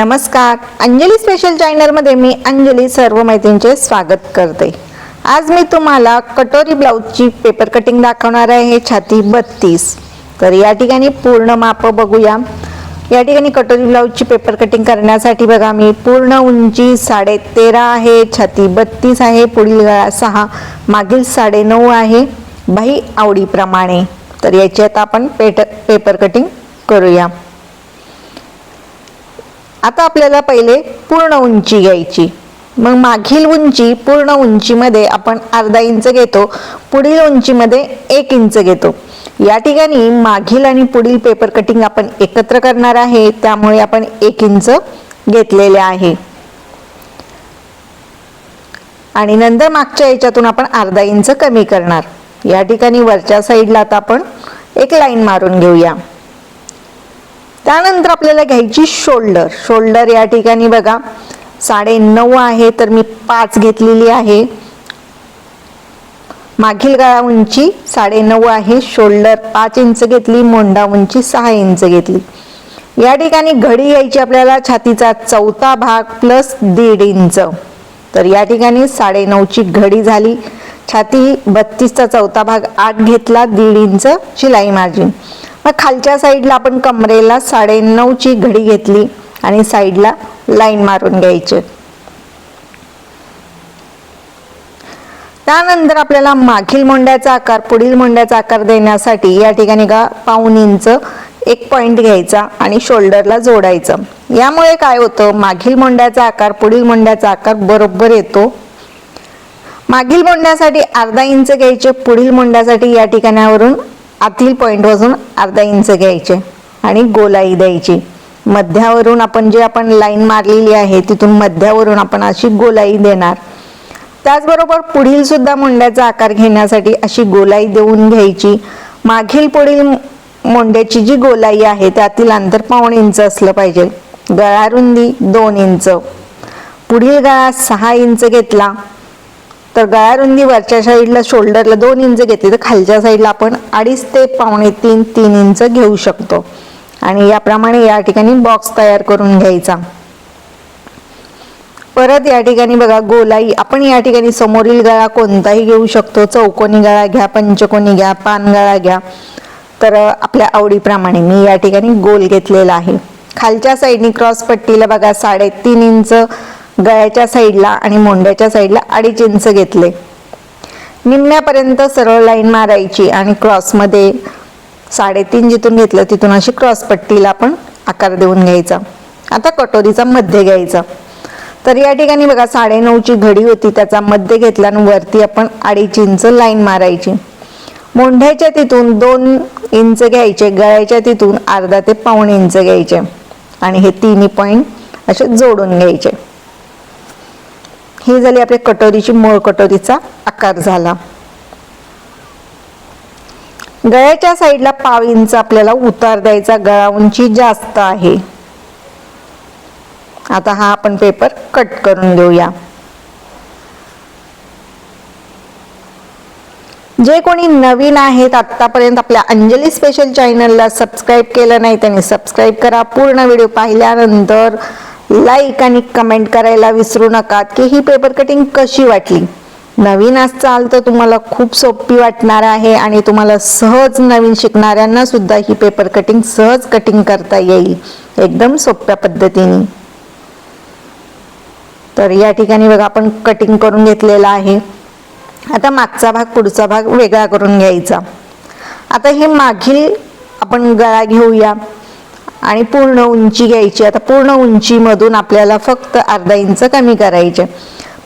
नमस्कार. अंजली स्पेशल चॅनलमध्ये मी अंजली सर्व मैत्रिणींचे स्वागत करते. आज मी तुम्हाला कटोरी ब्लाऊजची पेपर कटिंग दाखवणार आहे छाती बत्तीस. तर या ठिकाणी पूर्ण माप बघूया. या ठिकाणी कटोरी ब्लाऊजची पेपर कटिंग करण्यासाठी बघा मी पूर्ण उंची साडे तेरा आहे छाती बत्तीस आहे पुढील गळा सहा मागील साडे नऊ आहे बाही आवडीप्रमाणे. तर याची आता आपण पेट पेपर कटिंग करूया. आता आपल्याला पहिले पूर्ण उंची घ्यायची. मग मागील उंची पूर्ण उंचीमध्ये आपण अर्धा इंच घेतो पुढील उंचीमध्ये एक इंच घेतो. या ठिकाणी मागील आणि पुढील पेपर कटिंग आपण एकत्र करणार आहे त्यामुळे आपण एक इंच घेतलेले आहे. आणि नंतर मागच्या याच्यातून आपण अर्धा इंच कमी करणार. या ठिकाणी वरच्या साईडला आता आपण एक लाईन मारून घेऊया. त्यानंतर आपल्याला घ्यायची शोल्डर. शोल्डर या ठिकाणी बघा. साडे नऊ आहे तर मी पाच घेतलेली आहे. मागील गळा उंची साडे नऊ आहे शोल्डर पाच इंच घेतली मोंडा उंची सहा इंच घेतली. या ठिकाणी घडी घ्यायची आपल्याला छातीचा चौथा भाग प्लस दीड इंच. तर या ठिकाणी साडे नऊची घडी झाली. छाती बत्तीसचा चौथा भाग आठ घेतला दीड इंच शिलाई मार्जिन. मग खालच्या साईडला आपण कमरेला साडे नऊची घडी घेतली आणि साईडला लाईन मारून घ्यायचे. त्यानंतर आपल्याला मागील मोंड्याचा आकार पुढील मोंड्याचा आकार देण्यासाठी या ठिकाणी का पाऊन इंच एक पॉइंट घ्यायचा आणि शोल्डरला जोडायचं. यामुळे काय होतं? मागील मोंड्याचा आकार पुढील मोंड्याचा आकार बरोबर येतो. मागील मोंड्यासाठी अर्धा इंच घ्यायचे पुढील मोंड्यासाठी या ठिकाणावरून आतील पॉईंट वाजून अर्धा इंच घ्यायचे आणि गोलाई द्यायची. मध्यावरून आपण जे आपण लाईन मारलेली आहे तिथून मध्यावरून आपण अशी गोलाई देणार. त्याचबरोबर पुढील सुद्धा मुंड्याचा आकार घेण्यासाठी अशी गोलाई देऊन घ्यायची. मागील पुढील मोंड्याची जी गोलाई आहे त्यातील अंतर पाऊण इंच असलं पाहिजे. गळा रुंदी दोन इंच पुढील गळा सहा इंच घेतला. तर गळा रुंदी वरच्या साईडला शोल्डरला दोन इंच घेतली तर खालच्या साईडला आपण अडीच ते पावणे तीन तीन इंच घेऊ शकतो. आणि याप्रमाणे या ठिकाणी बॉक्स तयार करून घ्यायचा. परत या ठिकाणी बघा गोलाई. आपण या ठिकाणी समोरील गळा कोणताही घेऊ शकतो. चौकोनी गळा घ्या पंचकोनी घ्या पान गळा घ्या. तर आपल्या आवडीप्रमाणे मी या ठिकाणी गोल घेतलेला आहे. खालच्या साईडनी क्रॉस पट्टीला बघा साडेतीन इंच गळ्याच्या साईडला आणि मोंड्याच्या साईडला अडीच इंच घेतले. निम्म्यापर्यंत सरळ लाईन मारायची आणि क्रॉसमध्ये साडेतीन जिथून घेतलं तिथून अशी क्रॉस पट्टीला आपण आकार देऊन घ्यायचा. आता कटोरीचा मध्य घ्यायचा. तर या ठिकाणी बघा साडेनऊची घडी होती त्याचा मध्य घेतला आणि वरती आपण अडीच इंच लाईन मारायची. मोंढ्याच्या तिथून दोन इंच घ्यायचे गळ्याच्या तिथून अर्धा ते पाऊण इंच घ्यायचे. आणि हे तिन्ही पॉईंट असे जोडून घ्यायचे. ही झाली आपल्या कटोरीची मूळ कटोरीचा आकार झाला. गळ्याच्या साईडला पाव इंच आपल्याला उतार द्यायचा गळा उंची जास्त आहे. आता हा आपण पेपर कट करून घेऊया. जे कोणी नवीन आहेत आतापर्यंत आपल्या अंजली स्पेशल चॅनलला सबस्क्राईब केलं नाही त्यांनी सबस्क्राईब करा. पूर्ण व्हिडिओ पाहिल्यानंतर लाईक आणि कमेंट करायला विसरू नका. की ही पेपर कटिंग कशी वाटली? नवीन असाल तर तुम्हाला खूप सोपी वाटणार आहे आणि तुम्हाला सहज नवीन शिकणाऱ्यांना सुद्धा ही पेपर कटिंग सहज कटिंग करता येईल. एकदम सोप्या पद्धतीने. तर या ठिकाणी बघा आपण कटिंग करून घेतलेला आहे. आता मागचा भाग पुढचा भाग वेगळा करून घ्यायचा. आता हे मागील आपण गळा घेऊया. आणि पूर्ण उंची घ्यायची. आता पूर्ण उंचीमधून आपल्याला फक्त अर्धा इंच कमी करायचे.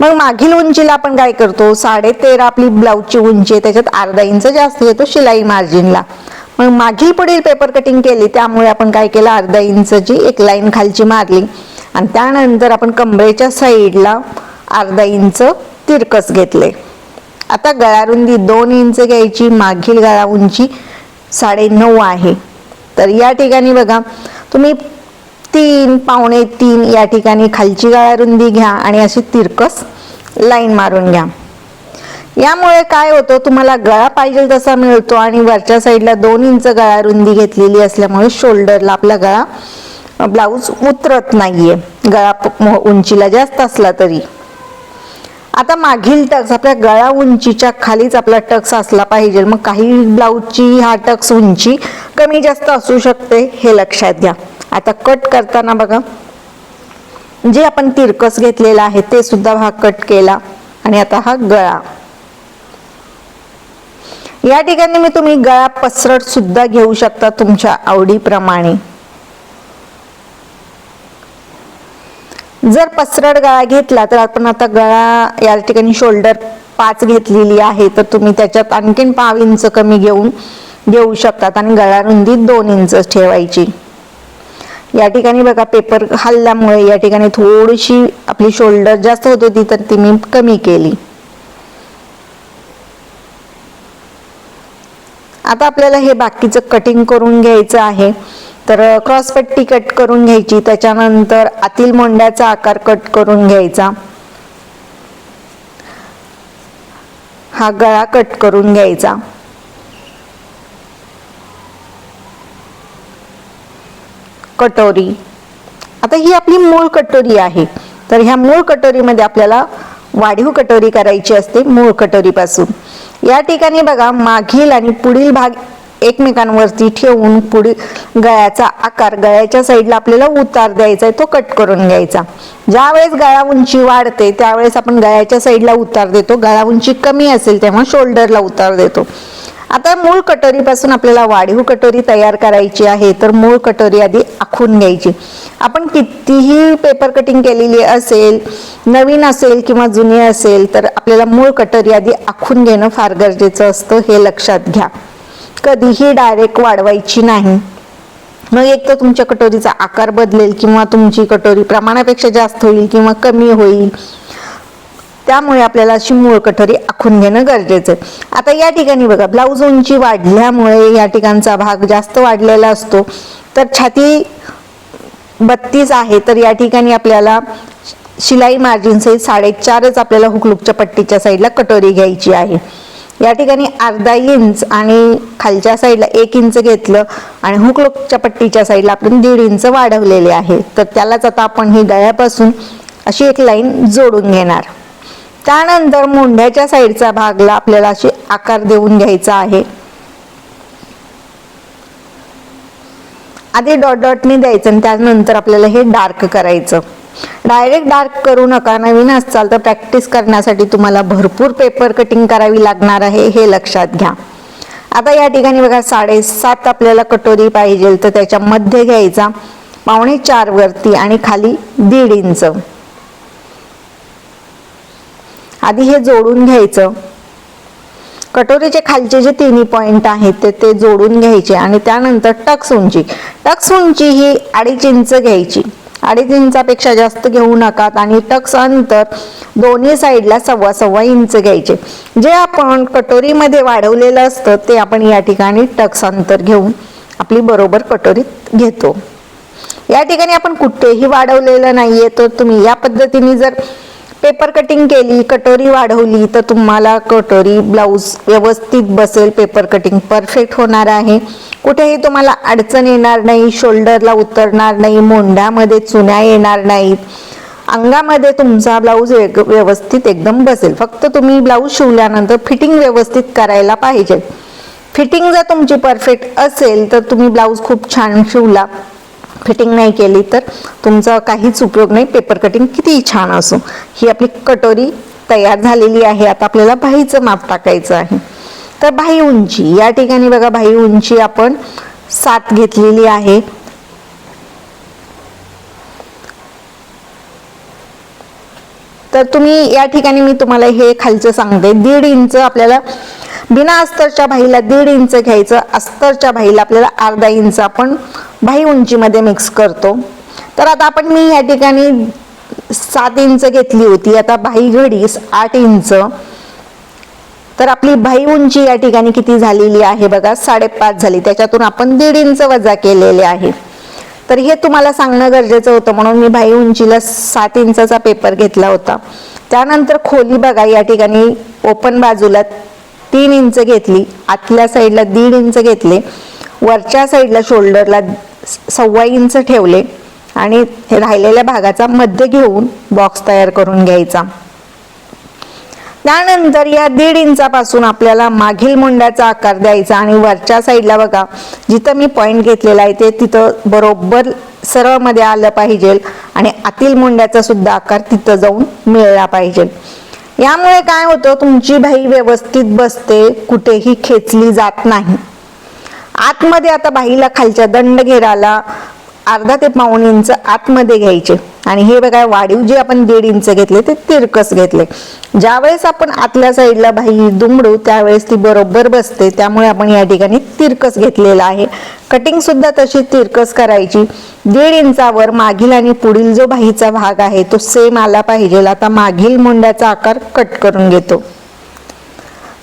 मग मागील उंचीला आपण काय करतो? साडे तेरा आपली ब्लाऊजची उंची आहे त्याच्यात अर्धा इंच जास्त येतो शिलाई मार्जिनला. मग मागील पुढील पेपर कटिंग केली त्यामुळे आपण काय केलं? अर्धा इंचची एक लाईन खालची मारली. आणि त्यानंतर आपण कमरेच्या साईडला अर्धा इंच तिरकस घेतले. आता गळारुंदी दोन इंच घ्यायची मागील गळा उंची साडे नऊ आहे. तर या ठिकाणी बघा तुम्ही तीन पावणे तीन या ठिकाणी खालची गळारुंदी घ्या आणि अशी तिरकस लाईन मारून घ्या. यामुळे काय होतं तुम्हाला गळा पाहिजे तसा मिळतो आणि वरच्या साईडला दोन इंच गळा रुंदी घेतलेली असल्यामुळे शोल्डरला आपला गळा ब्लाऊज उतरत नाहीये. गळा उंचीला जास्त असला तरी. आता मागील टक्स आपल्या गळा उंचीच्या खालीच आपला टक्स असला पाहिजे. मग काही ब्लाऊजची हा टक्स उंची कमी जास्त असू शकते हे लक्षात घ्या. आता कट करताना बघा. जे आपण तिरकस घेतलेला आहे ते सुद्धा हा कट केला. आणि आता हा गळा. या ठिकाणी मी तुम्ही गळा पसरट सुद्धा घेऊ शकता तुमच्या आवडीप्रमाणे. जर पसरड गळा घेतला तर आपण आता गळा या ठिकाणी शोल्डर पाच घेतलेली आहे तर तुम्ही त्याच्यात आणखीन पाव इंच कमी घेऊन घेऊ शकतात आणि गळा रुंदी दोन इंच ठेवायची. या ठिकाणी बघा पेपर हल्ल्यामुळे या ठिकाणी थोडीशी आपली शोल्डर जास्त होत होती तर ती मी कमी केली. आता आपल्याला हे बाकीचं कटिंग करून घ्यायचं आहे. तर क्रॉस पट्टी कट करून घ्यायची त्याच्यानंतर आतील मोंड्याचा आकार कट करून घ्यायचा. हा गळा कट करून घ्यायचा. कटोरी. आता ही आपली मूळ कटोरी आहे. तर ह्या मूळ कटोरीमध्ये आपल्याला वाढीव कटोरी करायची असते मूळ कटोरीपासून. या ठिकाणी बघा मागील आणि पुढील भाग एकमेकांवरती ठेवून पुढे गळ्याचा आकार गळ्याच्या साईडला आपल्याला उतार द्यायचा आहे तो कट करून घ्यायचा. ज्या वेळेस गळा उंची वाढते त्यावेळेस आपण गळ्याच्या साईडला उतार देतो. गळा उंची कमी असेल तेव्हा शोल्डरला उतार देतो. आता मूळ कटोरीपासून आपल्याला वाढीव कटोरी तयार करायची आहे तर मूळ कटोरी आधी आखून घ्यायची. आपण कितीही पेपर कटिंग केलेली असेल नवीन असेल किंवा जुनी असेल तर आपल्याला मूळ कटोरी आधी आखून घेणं फार गरजेचं असतं हे लक्षात घ्या. कधीही डायरेक्ट वाढवायची नाही. मग एक तर तुमच्या कटोरीचा आकार बदलेल किंवा तुमची कटोरी प्रमाणापेक्षा जास्त होईल किंवा कमी होईल. त्यामुळे आपल्याला अशी मूळ कटोरी आखून घेणं गरजेचं आहे. आता या ठिकाणी बघा ब्लाऊज उंची वाढल्यामुळे या ठिकाणचा भाग जास्त वाढलेला असतो. तर छाती बत्तीस आहे तर या ठिकाणी आपल्याला शिलाई मार्जिन सहित साडेचारच आपल्याला हुकलुकच्या पट्टीच्या साईडला कटोरी घ्यायची आहे. या ठिकाणी अर्धा इंच आणि खालच्या साईडला एक इंच घेतलं आणि हुकलोकच्या पट्टीच्या साईडला आपण दीड इंच वाढवलेले आहे. तर त्यालाच आता आपण ही गळ्यापासून अशी एक लाईन जोडून घेणार. त्यानंतर मोंढ्याच्या साईडचा भागला आपल्याला अशी आकार देऊन घ्यायचा आहे. आधी डॉट डॉटने द्यायचं आणि त्यानंतर आपल्याला हे डार्क करायचं. डायरेक्ट डार्क करू नका. नवीन असाल तर प्रॅक्टिस करण्यासाठी तुम्हाला भरपूर पेपर कटिंग करावी लागणार आहे हे लक्षात घ्या. आता या ठिकाणी बघा साडेसात आपल्याला कटोरी पाहिजे तर त्याच्या मध्ये घ्यायचा पावणे चार वरती आणि खाली दीड इंच. आधी हे जोडून घ्यायचं. कटोरीचे खालचे जे तिन्ही पॉइंट आहेत ते ते जोडून घ्यायचे आणि त्यानंतर टक्स उंची. टक्स उंची ही अडीच इंच घ्यायची. अडीच इंचापेक्षा जास्त घेऊ नका आणि टक्स अंतर दोन्ही साईडला सव्वा सव्वा इंच घ्यायचे. जे आपण कटोरीमध्ये वाढवलेलं असतं ते आपण या ठिकाणी टक्स अंतर घेऊन आपली बरोबर कटोरीत घेतो. या ठिकाणी आपण कुठेही वाढवलेलं नाहीये तर तुम्ही या पद्धतीने जर पेपर कटिंग केली कटोरी वाढवली तर तुम्हाला कटोरी ब्लाऊज व्यवस्थित बसेल पेपर कटिंग परफेक्ट होणार आहे. कुठेही तुम्हाला अडचण येणार नाही शोल्डरला उतरणार नाही मोंढ्यामध्ये चुन्या येणार नाहीत. अंगामध्ये तुमचा ब्लाऊज वेग- व्यवस्थित एकदम बसेल. फक्त तुम्ही ब्लाऊज शिवल्यानंतर फिटिंग व्यवस्थित करायला पाहिजे. फिटिंग जर तुमची परफेक्ट असेल तर तुम्ही ब्लाऊज खूप छान शिवला. फिटिंग नाही केली तर तुमचा काहीच उपयोग नाही. पेपर कटिंग कितीही छान असो. ही आपली कटोरी तयार झालेली आहे. आता आपल्याला बाहीचं माप टाकायचं आहे. तर बाही उंची या ठिकाणी बघा बाही उंची आपण सात घेतलेली आहे. तर तुम्ही या ठिकाणी मी तुम्हाला हे खालचं सांगते. दीड इंच आपल्याला बिना अस्तरच्या भाईला दीड इंच घ्यायचं. अस्तरच्या भाईला आपल्याला अर्धा इंच आपण बाही उंचीमध्ये मिक्स करतो. तर आता आपण मी या ठिकाणी सात इंच घेतली होती. आता बाही घडीस आठ इंच. तर आपली बाही उंची या ठिकाणी किती झालेली आहे बघा? साडेपाच झाली. त्याच्यातून आपण दीड इंच वजा केलेले आहे. तर हे तुम्हाला सांगणं गरजेचं होतं. म्हणून मी बाही उंचीला सात इंचाचा पेपर घेतला होता. त्यानंतर खोली बघा या ठिकाणी ओपन बाजूला तीन इंच घेतली. आतल्या साईडला दीड इंच घेतले. वरच्या साईडला शोल्डरला सव्वा इंच ठेवले आणि राहिलेल्या भागाचा मध्य घेऊन बॉक्स तयार करून घ्यायचा. त्यानंतर या दीड इंचापासून आपल्याला मागील मुंड्याचा आकार द्यायचा आणि वरच्या साईडला बघा जिथं मी पॉईंट घेतलेला आहे ते तिथं बरोबर सरळमध्ये आलं पाहिजे आणि आतील मुंड्याचा सुद्धा आकार तिथं जाऊन मिळला पाहिजे. यामुळे काय होतं तुमची भाई व्यवस्थित बसते कुठेही खेचली जात नाही. आतमध्ये आता बाईला खालच्या दंड घेराला अर्धा ते पाऊण इंच आतमध्ये घ्यायचे. आणि हे बघा वाढीव जे आपण दीड इंच घेतले ते तिरकस घेतले. ज्यावेळेस आपण आतल्या साईडला बाई दुमडू त्यावेळेस ती बरोबर बसते. त्यामुळे आपण या ठिकाणी तिरकस घेतलेला आहे. कटिंग सुद्धा तशी तिरकस करायची. दीड इंचावर मागील आणि पुढील जो बाईचा भाग आहे तो सेम आला पाहिजे. आता मागील मुंड्याचा आकार कट करून घेतो.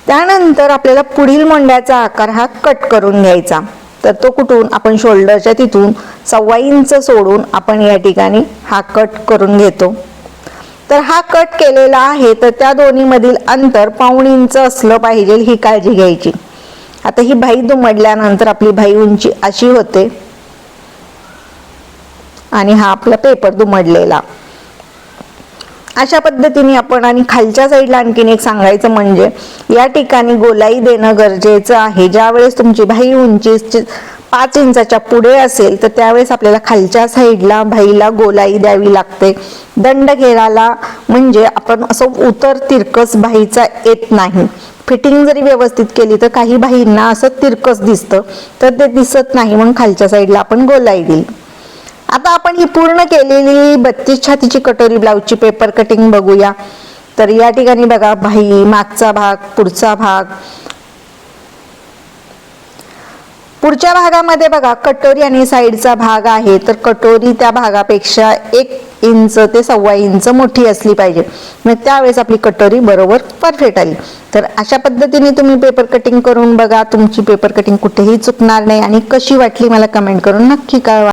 त्यानंतर आपल्याला पुढील मुंड्याचा आकार हा कट करून घ्यायचा. तर तो कुठून? आपण शोल्डरच्या तिथून सव्वा इंच सोडून आपण या ठिकाणी हा कट करून घेतो. तर हा कट केलेला आहे तर त्या दोन्ही मधील अंतर पाऊण इंच असलं पाहिजे ही काळजी घ्यायची. आता ही भाई दुमडल्यानंतर आपली भाई उंची अशी होते. आणि हा आपला पेपर दुमडलेला. अशा पद्धतीने आपण आणि खालच्या साईडला आणखीन एक सांगायचं म्हणजे या ठिकाणी गोलाई देणं गरजेचं आहे. ज्यावेळेस तुमची भाई उंची पाच इंचाच्या पुढे असेल तर त्यावेळेस आपल्याला खालच्या साईडला भाईला गोलाई द्यावी लागते. दंड घेराला म्हणजे आपण असं उतर तिरकस भाईचा येत नाही. फिटिंग जरी व्यवस्थित केली तर काही भाईंना असं तिरकस दिसतं तर ते दिसत नाही. म्हणून खालच्या साईडला आपण गोलाई दिली आता आपण ही पूर्ण केलेली बत्तीस छातीची कटोरी ब्लाऊजची पेपर कटिंग बघूया. तर या ठिकाणी बघा भाई मागचा भाग पुढचा भाग. पुढच्या भागामध्ये बघा कटोरी आणि साईडचा भाग आहे. तर कटोरी त्या भागापेक्षा एक इंच ते सव्वा इंच मोठी असली पाहिजे. मग त्यावेळेस आपली कटोरी बरोबर परफेक्ट आली. तर अशा पद्धतीने तुम्ही पेपर कटिंग करून बघा. तुमची पेपर कटिंग कुठेही चुकणार नाही. आणि कशी वाटली मला कमेंट करून नक्की कळवा.